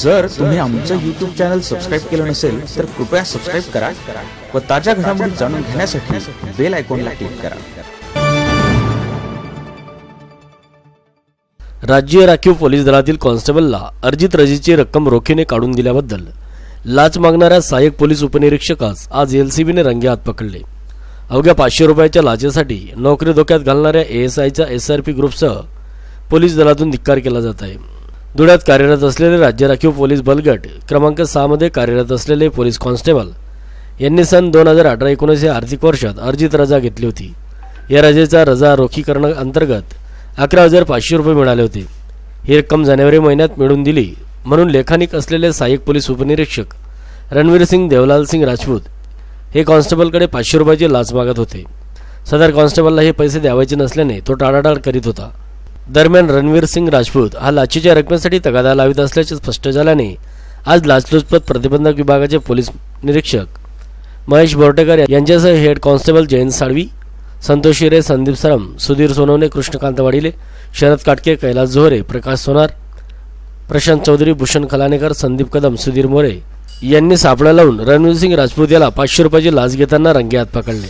जर तुम्ही आमचं युट्यूब चॅनल सबस्क्राईब केलं नसेल तर कृपया सबस्क्राईब करा व ताज्या घडामोडी जाणून घेण्यासाठी बेल आयकॉनला क्लिक करा. राज्य राखीव पोलीस दलातील कॉन्स्टेबलला अर्जित रजेची रक्कम रोखीने काढून दिल्याबद्दल लाच मागणाऱ्या सहाय्यक पोलीस उपनिरीक्षकास आज एलसीबीने रंगे हात पकडले. अवघ्या पाचशे रुपयाच्या लाचेसाठी नोकरी धोक्यात घालणाऱ्या एएसआयच्या एसआरपी ग्रुपसह पोलीस दलातून धिक्कार केला जात आहे. धुळ्यात कार्यरत असलेले राज्य राखीव पोलीस बलगट क्रमांक सहामध्ये कार्यरत असलेले पोलीस कॉन्स्टेबल यांनी सन दोन हजार अठरा एकोणीस या आर्थिक वर्षात अर्जित रजा घेतली होती. या रजेचा रजा रोखीकरण अंतर्गत अकरा हजार पाचशे रुपये मिळाले होते. ही रक्कम जानेवारी महिन्यात मिळून दिली म्हणून लेखानिक असलेले सहाय्यक पोलीस उपनिरीक्षक रणवीर सिंग देवलाल सिंग राजपूत हे कॉन्स्टेबलकडे पाचशे रुपयाची लाच मागत होते. सदर कॉन्स्टेबलला हे पैसे द्यावायचे नसल्याने तो टाळाटाळ करीत होता. दरम्यान रणवीर सिंग राजपूत हा लाचेच्या रकमेसाठी तगादा लावित असल्याचे स्पष्ट झाल्याने आज लाचलुचपत प्रतिबंधक विभागाचे पोलीस निरीक्षक महेश बोर्टेकर यांच्यासह हेड कॉन्स्टेबल जयंत साळवी संतोष हिरे संदीप सरम सुधीर सोनवणे कृष्णकांत वाडिले शरद काटके कैलास जोहरे प्रकाश सोनार प्रशांत चौधरी भूषण खलानेकर संदीप कदम सुधीर मोरे यांनी सापळा लावून रणवीर सिंग राजपूत याला पाचशे रुपयाची लाच घेताना रंगेहात पकडले.